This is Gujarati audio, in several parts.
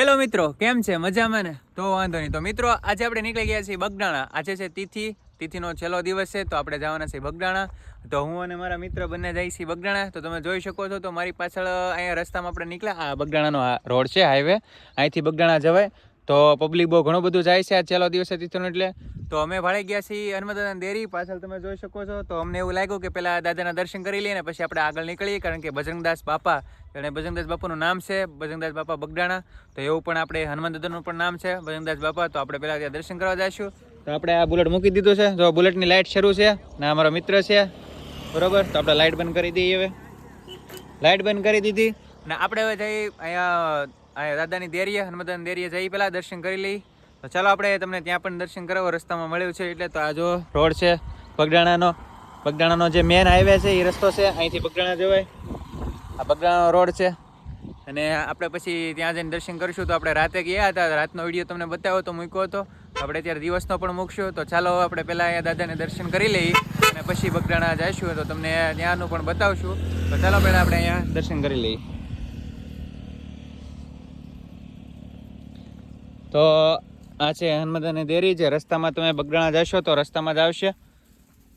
હેલો મિત્રો, કેમ છે? મજામાં ને? તો વાંધો નહીં. તો મિત્રો, આજે આપણે નીકળી ગયા છીએ બગડાણા આજે છે તિથિ. તિથિનો છેલ્લો દિવસ છે, તો આપણે જવાના છીએ બગડાણા તો હું અને મારા મિત્ર બંને જઈએ છીએ બગડાણા તો તમે જોઈ શકો છો, તો મારી પાછળ અહીંયા રસ્તામાં આપણે નીકળ્યા. આ બગડાણાનો રોડ છે હાઈવે અહીંથી બગડાણા જવાય. તો પબ્લિક બહુ ઘણું બધું જાય છે આ છેલ્લો દિવસે છે એટલે. તો અમે ભાડે ગયા છીએ હનુમાન દેરી, પાછળ તમે જોઈ શકો છો. તો અમને એવું લાગ્યું કે પહેલાં દાદાના દર્શન કરી લઈએ ને પછી આપણે આગળ નીકળીએ, કારણ કે બજરંગદાસ બાપા અને બજરંગદાસ બાપાનું નામ છે, બજરંગદાસ બાપા બગડાણા તો એવું પણ આપણે હનુમાન દાદાનું પણ નામ છે, બજરંગદાસ બાપા. તો આપણે પહેલાં ત્યાં દર્શન કરવા જઈશું. તો આપણે આ બુલેટ મૂકી દીધું છે. જો બુલેટની લાઇટ શરૂ છે ને અમારો મિત્ર છે, બરોબર? તો આપણે લાઇટ બંધ કરી દઈએ હવે. લાઇટ બંધ કરી દીધી. ને આપણે હવે જઈ અહીંયા અહીંયા દાદાની દેરીએ હનુમાન દેરીએ જઈ પહેલાં દર્શન કરી લઈ. તો ચાલો આપણે તમને ત્યાં પણ દર્શન કરાવો, રસ્તામાં મળ્યું છે, એટલે તો આ જો રોડ છે, પગડાણાનો. પગડાણાનો જે મેન હાઈવે છે એ રસ્તો છે, અહીંથી પગડાણા જવાય. આ બગડાણાનો રોડ છે. અને આપણે પછી ત્યાં જઈને દર્શન કરીશું, તો આપણે રાતે ગયા હતા, રાતનો વીડિયો તમને બતાવ્યો તો મૂક્યો હતો. આપણે અત્યારે દિવસનો પણ મૂકશું, તો ચાલો આપણે પહેલાં અહીંયા દાદાને દર્શન કરી લઈએ અને પછી બગડાણા જઈશું, તો તમને ત્યાંનું પણ બતાવશું. તો ચાલો પહેલાં આપણે અહીંયા દર્શન કરી લઈએ. તો આ છે હનુમાન દેરી છે રસ્તામાં તમે બગડાણા જશો તો રસ્તામાં જ આવશે.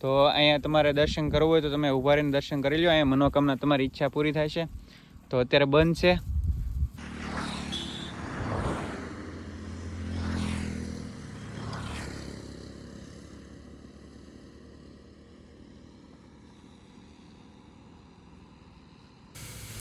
તો અહીંયા તમારે દર્શન કરવું હોય તો તમે ઊભા રહીને દર્શન કરી લો અહીંયા મનોકામના તમારી ઈચ્છા પૂરી થાય છે. તો અત્યારે બંધ છે.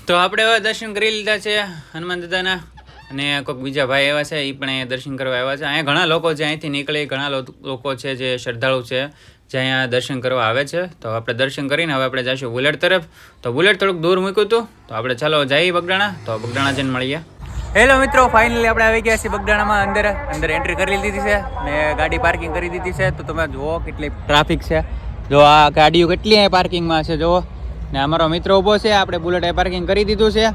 તો આપણે હવે દર્શન કરી લીધા છે હનુમાન દાદાના. અને કોઈક બીજા ભાઈ એવા છે એ પણ અહીંયા દર્શન કરવા આવ્યા છે. અહીંયા ઘણા લોકો છે અહીંથી નીકળે ઘણા લોકો છે જે શ્રદ્ધાળુ છે, જે અહીંયા દર્શન કરવા આવે છે. તો આપણે દર્શન કરીને હવે આપણે જઈશું બુલેટ તરફ. તો બુલેટ થોડુંક દૂર મૂક્યું હતું તો આપણે ચાલો જઈએ બગડાણા. તો બગડાણા જઈને મળીએ. હેલો મિત્રો ફાઇનલી આપણે આવી ગયા છીએ બગડાણામાં. અંદર અંદર એન્ટ્રી કરી લીધી છે ને ગાડી પાર્કિંગ કરી દીધી છે. તો તમે જુઓ કેટલી ટ્રાફિક છે. જો આ ગાડીઓ કેટલી અહીંયા પાર્કિંગમાં છે, જુઓ. ને અમારો મિત્ર ઊભો છે, આપણે બુલેટ પાર્કિંગ કરી દીધું છે.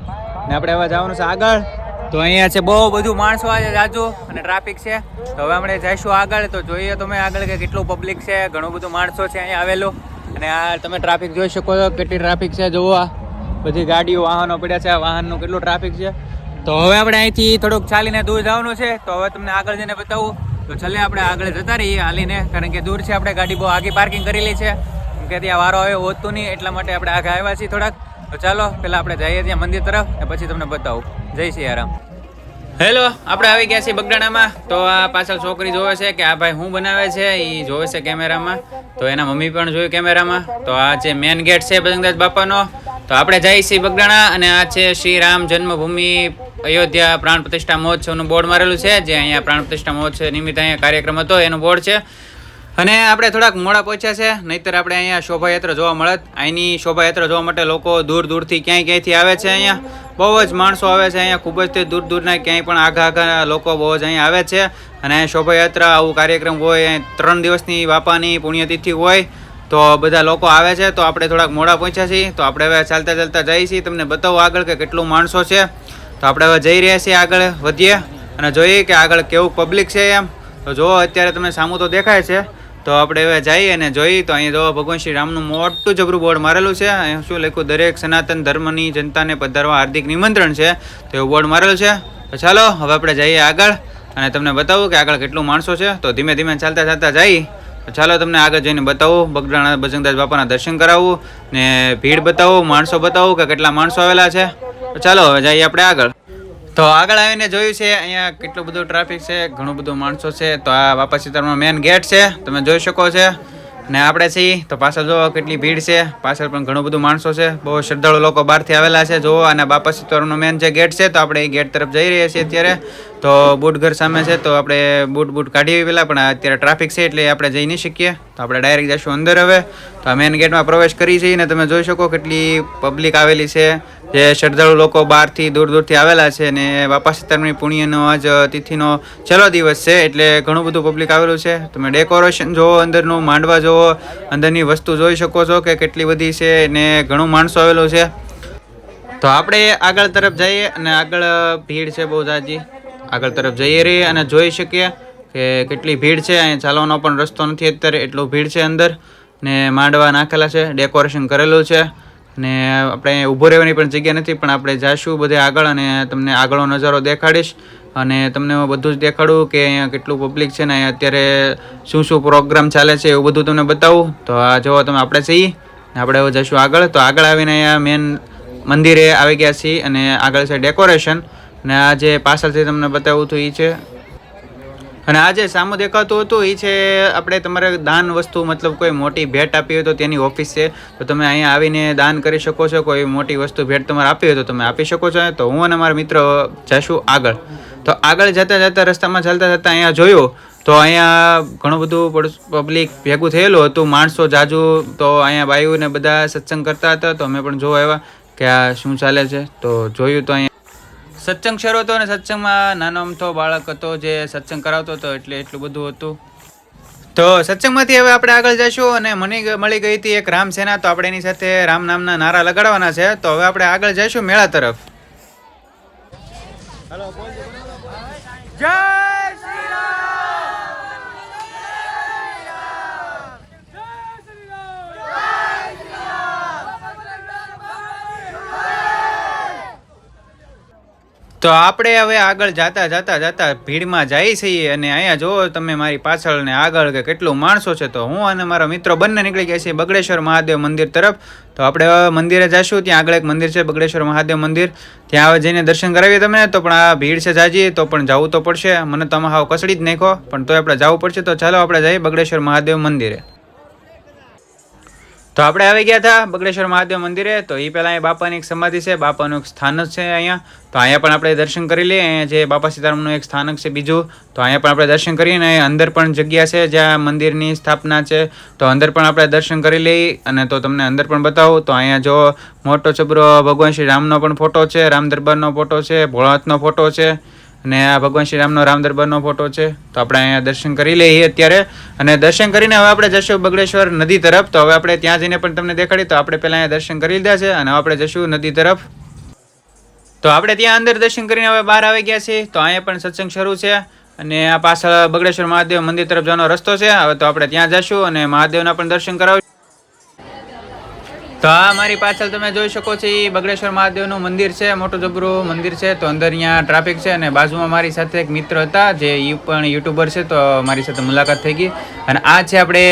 ને આપણે હવે જવાનું છે આગળ. તો અહીંયા છે બહુ બધું માણસો આજે જાજુ અને ટ્રાફિક છે. તો હવે આપણે જઈશું આગળ. તો જોઈએ તમે આગળ કે કેટલું પબ્લિક છે. ઘણું બધું માણસો છે અહીંયા આવેલું. અને આ તમે ટ્રાફિક જોઈ શકો છો કેટલી ટ્રાફિક છે. આ બધી ગાડીઓ, વાહનો પડ્યા છે. આ વાહનનું કેટલું ટ્રાફિક છે. તો હવે આપણે અહીંથી થોડુંક ચાલીને દૂર જવાનું છે. તો હવે તમને આગળ જઈને બતાવું. તો છેલ્લે આપણે આગળ જતા રહીએ હાલીને. કારણ કે દૂર છે આપણે ગાડી બહુ આગી પાર્કિંગ કરેલી છે. કેમ કે ત્યાં વારો આવે હોતું નહીં. એટલા માટે આપણે આગળ આવ્યા છીએ થોડાક. તો ચાલો, પહેલાં આપણે જઈએ ત્યાં મંદિર તરફ ને પછી તમને બતાવું. જય શ્રી રામ હેલો, આપણે આવી ગયા છીએ બગડાણામાં. તો આ પાછળ છોકરી જોવે છે કે આ ભાઈ હું બનાવે છે એ જોવે છે કેમેરામાં. તો એના મમ્મી પણ જોયું કેમેરામાં. તો આ જે મેન ગેટ છે બજરંગદાસ બાપાનો. તો આપણે જઈએ છીએ બગડાણા અને આ છે શ્રી રામ જન્મભૂમિ અયોધ્યા પ્રાણ પ્રતિષ્ઠા મહોત્સવનું બોર્ડ મારેલું છે, જે અહીંયા પ્રાણ પ્રતિષ્ઠા મહોત્સવ નિમિત્તે અહીંયા કાર્યક્રમ હતો, એનું બોર્ડ છે. અને આપણે થોડાક મોડા પહોંચ્યા છે, નહીતર આપણે અહીંયા શોભાયાત્રા જોવા મળત. અહીંની શોભાયાત્રા જોવા માટે લોકો દૂર દૂરથી ક્યાંય ક્યાંયથી આવે છે અહીંયા. બહુ જ માણસો આવે છે અહીંયા. ખૂબ જ તે દૂર દૂરના ક્યાંય પણ આઘા આઘા લોકો બહુ જ અહીંયા આવે છે. અને શોભાયાત્રા આવું કાર્યક્રમ હોય ત્રણ દિવસની બાપાની પુણ્યતિથિ હોય, તો બધા લોકો આવે છે. તો આપણે થોડાક મોડા પહોંચ્યા છીએ. તો આપણે હવે ચાલતા ચાલતા જઈએ છીએ. તમને બતાવો આગળ કે કેટલું માણસો છે. તો આપણે હવે જઈ રહ્યા છીએ આગળ વધીએ. અને જોઈએ કે આગળ કેવું પબ્લિક છે એમ. તો જો અત્યારે તમને સામું તો દેખાય છે. તો આપણે હવે જઈએ અને જોઈએ તો અહીંયા જોવા, ભગવાન શ્રી રામનું મોટું જબરું બોર્ડ મારેલું છે. અહીંયા શું લખ્યું? દરેક સનાતન ધર્મની જનતાને પધારવા હાર્દિક નિમંત્રણ છે. તો એવું બોર્ડ મારેલું છે. ચાલો, હવે આપણે જઈએ આગળ અને તમને બતાવું કે આગળ કેટલું માણસો છે. તો ધીમે ધીમે ચાલતા ચાલતા જઈએ. ચાલો, તમને આગળ જઈને બતાવું. બગડાણા બજરંગદાસ બાપાના દર્શન કરાવવું ને ભીડ બતાવું, માણસો બતાવું કે કેટલા માણસો આવેલા છે. ચાલો, હવે જઈએ આપણે આગળ. તો આગળ આવીને જોયું છે, અહીંયા કેટલું બધું ટ્રાફિક છે, ઘણું બધું માણસો છે, તો આ બાપા સીતારામનો મેન ગેટ છે, તમે જોઈ શકો છો. ને આપણે છીએ, તો પાછળ જો કેટલી ભીડ છે, પાછળ પણ ઘણું બધું માણસો છે, બહુ શ્રદ્ધાળુ લોકો બહારથી આવેલા છે જુઓ અને બાપા સીતારામનો મેન જે ગેટ છે, તો આપણે એ ગેટ તરફ જઈ રહ્યા છીએ અત્યારે. તો બુટ ઘર સામે છે, તો આપણે બુટ બુટ કાઢીએ પહેલાં, પણ અત્યારે ટ્રાફિક છે એટલે આપણે જઈ નહીં શકીએ. તો આપણે ડાયરેક્ટ જઈશું અંદર હવે. તો આ મેન ગેટમાં પ્રવેશ કરી છીએ ને તમે જોઈ શકો કેટલી પબ્લિક આવેલી છે. જે શ્રદ્ધાળુ લોકો બહારથી, દૂર દૂરથી આવેલા છે ને બાપા સીતારામની પુણ્યનો, આજ તિથિનો છેલ્લો દિવસ છે એટલે ઘણું બધું પબ્લિક આવેલું છે. તમે ડેકોરેશન જોવો, અંદરનું માંડવા જોવો, અંદરની વસ્તુ જોઈ શકો છો કે કેટલી બધી છે ને ઘણું માણસો આવેલું છે. તો આપણે આગળ તરફ જઈએ અને આગળ ભીડ છે બહુ જાજી. આગળ તરફ જઈએ રહીએ અને જોઈ શકીએ કે કેટલી ભીડ છે. અહીંયા ચાલવાનો પણ રસ્તો નથી અત્યારે, એટલું ભીડ છે અંદર. ને માંડવા નાખેલા છે, ડેકોરેશન કરેલું છે. ને આપણે ઊભો રહેવાની પણ જગ્યા નથી, પણ આપણે જાશું બધે આગળ અને તમને આગળનો નજારો દેખાડીશ. અને તમને હું બધું જ દેખાડું કે અહીંયા કેટલું પબ્લિક છે ને અહીંયા અત્યારે શું શું પ્રોગ્રામ ચાલે છે એવું બધું તમને બતાવું. તો આ જો તમે, આપણે છીએ ને આપણે જઈશું આગળ. તો આગળ આવીને અહીંયા મેન મંદિરે આવી ગયા છીએ અને આગળ છે ડેકોરેશન ને આ જે પાછળથી તમને બતાવું હતું એ છે. અને આ જે સામું દેખાતું હતું એ છે આપણે તમારે દાન વસ્તુ, મતલબ કોઈ મોટી ભેટ આપી હોય તો તેની ઓફિસ છે. તો તમે અહીંયા આવીને દાન કરી શકો છો, કોઈ મોટી વસ્તુ ભેટ તમારે આપી હોય તો તમે આપી શકો છો. તો હું અને મારા મિત્ર જઈશું આગળ. તો આગળ જતાં જતાં, રસ્તામાં ચાલતા જતાં અહીંયા જોયું, તો અહીંયા ઘણું બધું પબ્લિક ભેગું થયેલું હતું, માણસો જાજુ, તો અહીંયા બાયુને બધા સત્સંગ કરતા હતા. તો અમે પણ જોવા આવ્યા કે આ શું ચાલે છે. તો જોયું તો અહીંયા સત્સંગ શરૂ હતો અને સત્સંગમાં નાનો અમથો બાળક હતો જે સત્સંગ કરાવતો હતો એટલે એટલું બધું હતું. તો સત્સંગમાંથી હવે આપણે આગળ જઈશું અને મને મળી ગઈ હતી એક રામ સેના, તો આપણે એની સાથે રામ નામના નારા લગાડવાના છે. તો હવે આપણે આગળ જઈશું મેળા તરફ. જય તો આપણે હવે આગળ જતા જાતા જાતા ભીડમાં જઈએ છીએ અને અહીંયા જુઓ તમે મારી પાછળ ને આગળ કે કેટલું માણસો છે, તો હું અને મારા મિત્રો બંને નીકળી ગયા છીએ બગડેશ્વર મહાદેવ મંદિર તરફ. તો આપણે મંદિરે જઈશું ત્યાં આગળ એક મંદિર છે, બગડેશ્વર મહાદેવ મંદિર. ત્યાં હવે જઈને દર્શન કરાવીએ તમે તો પણ આ ભીડ છે જાજી, તો પણ જવું તો પડશે. મને તમે હાવ કસડી જ નાખો પણ તોય આપણે જવું પડશે. તો ચાલો આપણે જઈએ બગડેશ્વર મહાદેવ મંદિરે. તો આપણે આવી ગયા હતા બગડેશ્વર મહાદેવ મંદિરે. તો એ પહેલાં અહીંયા બાપાની એક સમાધિ છે, બાપાનું એક સ્થાનક છે અહીંયા. તો અહીંયા પણ આપણે દર્શન કરી લઈએ. અહીંયા જે બાપા સીતારામનું એક સ્થાનક છે બીજું. તો અહીંયા પણ આપણે દર્શન કરીએ ને અંદર પણ જગ્યા છે જ્યાં મંદિરની સ્થાપના છે. તો અંદર પણ આપણે દર્શન કરી લઈએ અને તો તમને અંદર પણ બતાવું. તો અહીંયા જો મોટો ચબરો ભગવાન શ્રી રામનો પણ ફોટો છે, રામ દરબારનો ફોટો છે, ભોળાનાથનો ફોટો છે. અને આ ભગવાન શ્રી રામનો રામ દરબારનો ફોટો છે. તો આપણે અહીંયા દર્શન કરી લઈએ અત્યારે. અને દર્શન કરીને હવે આપણે જશું બગડેશ્વર નદી તરફ. તો હવે આપણે ત્યાં જઈને પણ તમને દેખાડી તો આપણે પહેલાં અહીંયા દર્શન કરી લીધા છે અને આપણે જશું નદી તરફ. તો આપણે ત્યાં અંદર દર્શન કરીને હવે બહાર આવી ગયા છીએ. તો અહીંયા પણ સત્સંગ શરૂ છે. અને આ પાછળ બગડેશ્વર મહાદેવ મંદિર તરફ જવાનો રસ્તો છે. હવે તો આપણે ત્યાં જશું અને મહાદેવના પણ દર્શન કરાવીશું. તો આ મારી પાછળ તમે જોઈ શકો છો એ બગડેશ્વર મહાદેવનું મંદિર છે, મોટું જબરું મંદિર છે. તો અંદર અહીંયા ટ્રાફિક છે અને બાજુમાં મારી સાથે એક મિત્ર હતા, જે એ પણ યુટ્યુબર છે, તો મારી સાથે મુલાકાત થઈ ગઈ. અને આ છે આપણે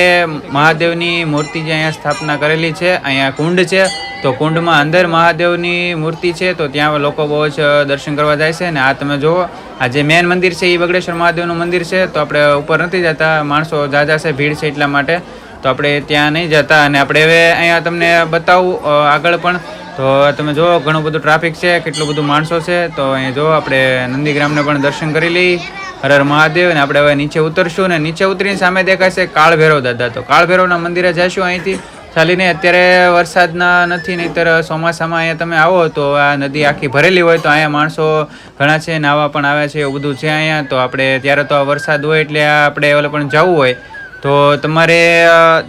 મહાદેવની મૂર્તિ જે અહીંયા સ્થાપના કરેલી છે, અહીંયા કુંડ છે. તો કુંડમાં અંદર મહાદેવની મૂર્તિ છે, તો ત્યાં લોકો બહુ જ દર્શન કરવા જાય છે. અને આ તમે જુઓ આ જે મેન મંદિર છે એ બગડેશ્વર મહાદેવનું મંદિર છે, તો આપણે ઉપર નથી જતા, માણસો જાજા છે, ભીડ છે એટલા માટે. તો આપણે ત્યાં નહીં જતા અને આપણે હવે અહીંયા તમને બતાવું આગળ પણ. તો તમે જુઓ, ઘણું બધું ટ્રાફિક છે, કેટલું બધું માણસો છે. તો અહીંયા જુઓ, આપણે નંદીગ્રામને પણ દર્શન કરી લઈ. હર હર મહાદેવ અને આપણે હવે નીચે ઉતરશું ને નીચે ઉતરીને સામે દેખાય છે કાળ દાદા. તો કાળ ભૈરવના મંદિરે જઈશું અહીંથી. ચાલીને અત્યારે વરસાદના નથી, નહીંતર ચોમાસામાં અહીંયા તમે આવો તો આ નદી આખી ભરેલી હોય તો અહીંયા માણસો ઘણા છે, નાવા પણ આવે છે, એવું બધું છે અહીંયા. તો આપણે, ત્યારે તો આ વરસાદ હોય એટલે આપણે ઓલે પણ જવું હોય. તો તમારે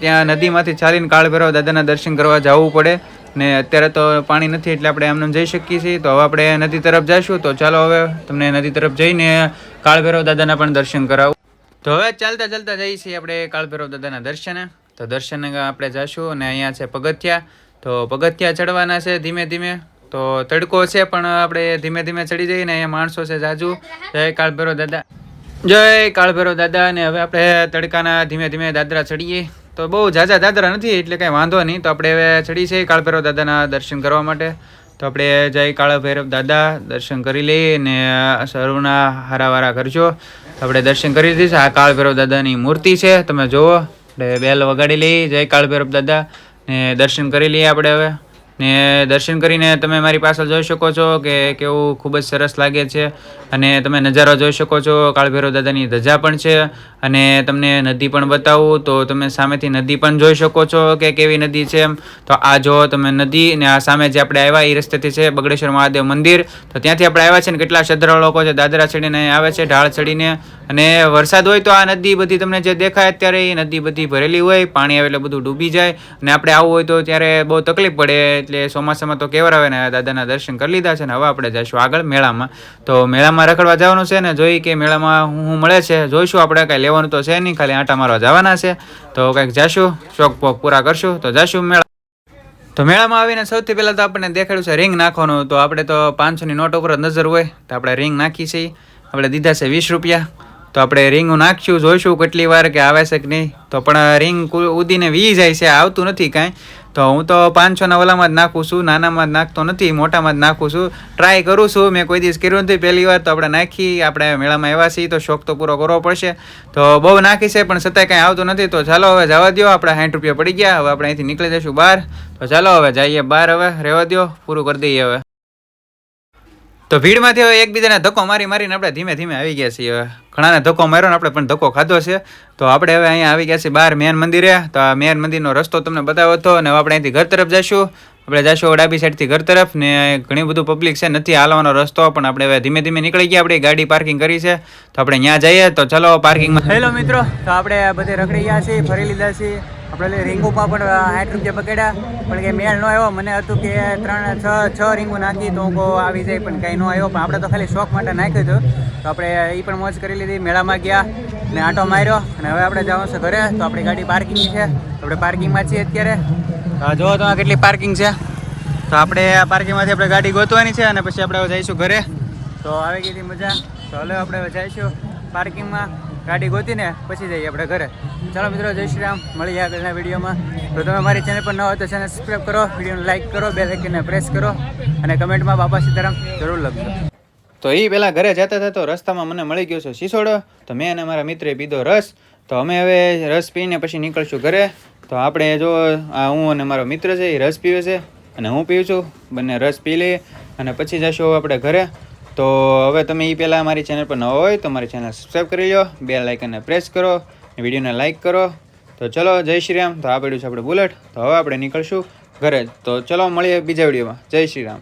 ત્યાં નદીમાંથી ચાલીને કાળ ભૈરવ દાદાના દર્શન કરવા જવું પડે. ને અત્યારે તો પાણી નથી, એટલે આપણે એમને જઈ શકીએ છીએ. તો હવે આપણે નદી તરફ જઈશું તો ચાલો હવે તમને નદી તરફ જઈને કાળ ભૈરવ દાદાના પણ દર્શન કરાવું. તો હવે ચાલતા ચાલતા જઈએ છીએ આપણે કાળ ભૈરવ દાદાના દર્શને. તો દર્શન આપણે જઈશું અને અહીંયા છે પગથિયા. તો પગથિયા ચડવાના છે ધીમે ધીમે. તો તડકો છે, પણ આપણે ધીમે ધીમે ચડી જઈએ ને અહીંયા માણસો છે જાજુ. જય કાળ ભૈરવ દાદા. જય કાળભેરો દાદા અને હવે આપણે તડકાના ધીમે ધીમે દાદરા ચડીએ. તો બહુ ઝાઝા દાદરા નથી, એટલે કાંઈ વાંધો નહીં. તો આપણે હવે ચડી છે કાળભેરવ દાદાના દર્શન કરવા માટે. તો આપણે જય કાળ ભૈરવ દાદા, દર્શન કરી લઈએ ને સર્વના હારાવારા કરજો. આપણે દર્શન કરી દીધું છે. આ કાળભૈરવ દાદાની મૂર્તિ છે, તમે જુઓ. આપણે બેલ વગાડી લઈએ. જય કાળભૈરવ દાદા ને દર્શન કરી લઈએ આપણે હવે. ને દર્શન કરીને તમે મારી પાસે જોઈ શકો છો કે કેવું ખૂબ જ સરસ લાગે છે. અને તમે નજારો જોઈ શકો છો. કાળભૈરવ દાદાની ધજા પણ છે. અને તમને નદી પણ બતાવું તો તમે સામેથી નદી પણ જોઈ શકો છો કે કેવી નદી છે એમ. તો આ જો તમે નદી ને આ સામે જે આપણે આવ્યા એ રસ્તેથી છે બગડેશ્વર મહાદેવ મંદિર. તો ત્યાંથી આપણે આવ્યા છે ને કેટલા શ્રદ્ધાળુ લોકો છે. દાદરા ચડીને આવે છે, ઢાળ ચડીને અને વરસાદ હોય તો આ નદી બધી તમને જે દેખાય અત્યારે એ નદી બધી ભરેલી હોય, પાણી આવે એટલે બધું ડૂબી જાય. અને આપણે આવવું હોય તો ત્યારે બહુ તકલીફ પડે, એટલે ચોમાસામાં તો કેવર આવે ને દાદાના દર્શન કરી લીધા છે ને હવે આપણે જઈશું આગળ મેળામાં. તો મેળામાં રખડવા જવાનું છે ને, જોઈ કે મેળામાં હું મળે છે, જોઈશું આપણે, કાંઈ લેવાનું તો છે નહીં, ખાલી આંટા મારવા જવાના છે. તો કંઈક જઈશું શોખ પોખ પૂરા કરશું, તો જઈશું મેળા તો મેળામાં આવીને સૌથી પહેલાં તો આપણને દેખાડ્યું છે રિંગ નાખવાનું. તો આપણે તો પાંચસોની નોટ ઉપર નજર હોય, તો આપણે રિંગ નાખી છીએ આપણે દીધા છે વીસ રૂપિયા. તો આપણે રિંગ નાખશું જોઈશું કેટલી વાર કે આવે છે કે નહીં. તો પણ રિંગ ઉદીને વી જાય છે, આવતું નથી કાંઈ. તો હું તો પાંચસોના ઓલામાં જ નાખું છું, નાનામાં જ નાખતો નથી, મોટામાં જ નાખું છું. ટ્રાય કરું છું, મેં કોઈ દિવસ કર્યું નથી પહેલી વાર, તો આપણે નાખી, આપણે મેળામાં આવ્યા છીએ, તો શોખ તો પૂરો કરવો પડશે. તો બહુ નાખી છે, પણ છતાંય કાંઈ આવતું નથી. તો ચાલો હવે જવા દો આપણે સાઠ રૂપિયા પડી ગયા, હવે આપણે અહીંથી નીકળી જઈશું બહાર. તો ચાલો હવે જઈએ બહાર હવે, રહેવા દો પૂરું કરી દઈએ હવે. તો ભીડમાંથી હવે એકબીજાને ધક્કો મારી મારીને આપણે ધીમે ધીમે આવી ગયા છીએ. હવે ઘણાને ધક્કો માર્યો ને આપણે પણ ધક્કો ખાધો છે. તો આપણે હવે અહીંયા આવી ગયા છીએ બહાર મેન મંદિરે. તો આ મેન મંદિરનો રસ્તો તમને બતાવ્યો હતો અને આપણે અહીંથી ઘર તરફ જઈશું. આપણે જઈશું ડાબી સાઈડથી ઘર તરફ ને ઘણી બધું પબ્લિક છે, નથી હાલવાનો રસ્તો, પણ આપણે હવે ધીમે ધીમે નીકળી ગયા. આપણી ગાડી પાર્કિંગ કરી છે. તો આપણે ત્યાં જઈએ. તો ચલો પાર્કિંગમાં હેલો મિત્રો. તો આપણે બધે રખડી ગયા છીએ, ફરી લીધા છીએ. આપણે રીંગુમાં પણ સાઠ રૂપિયા પકડ્યા. પણ કે મેળ ન આવ્યો. મને હતું કે ત્રણ, છ છ રીંગુ નાખી તો હું આવી જાય. પણ કાંઈ ન આવ્યો. પણ આપણે તો ખાલી શોખ માટે નાખ્યું હતું. તો આપણે એ પણ મોજ કરી લીધી. મેળામાં ગયા ને આંટો માર્યો. અને હવે આપણે જવાનું છે ઘરે. તો આપણી ગાડી પાર્કિંગ છે. આપણે પાર્કિંગમાં છીએ અત્યારે. જુઓ તો આ કેટલી પાર્કિંગ છે. તો આપણે આ પાર્કિંગમાંથી આપણે ગાડી ગોતવાની છે અને પછી આપણે જઈશું ઘરે. તો આવી ગઈ મજા. તો હવે આપણે જઈશું પાર્કિંગમાં ગાડી ગોતીને પછી જઈએ આપણે ઘરે. ચાલો મિત્રો, જય શ્રી રામ. મળીએ આગળના વિડીયોમાં. તો તમે મારી ચેનલ પર ન હોય તો ચેનલ સબસ્ક્રાઈબ કરો, વિડીયોને લાઈક કરો બે લાઇકને પ્રેસ કરો અને કમેન્ટમાં બાપા સીતારામ જરૂર લખજો. તો એ પહેલાં ઘરે જતા હતા તો રસ્તામાં મને મળી ગયો છે શીશોડો તો મેં અને મારા મિત્રે પીધો રસ. તો અમે હવે રસ પીને પછી નીકળશું ઘરે. તો આપણે જો આ હું અને મારો મિત્ર છે એ રસ પીવે છે. અને હું પીવું છું. બંને રસ પી લઈએ અને પછી જશું આપણે ઘરે. તો હવે તમે એ પહેલાં મારી ચેનલ પર ન હોય તો મારી ચેનલ સબસ્ક્રાઈબ કરી લો બે લાઇકનને પ્રેસ કરો વિડીયોને લાઇક કરો. તો ચલો, જય શ્રી રામ. તો આ પડ્યું છે આપણે બુલેટ. તો હવે આપણે નીકળશું ઘરે. તો ચલો, મળીએ બીજા વિડીયોમાં જય શ્રી રામ.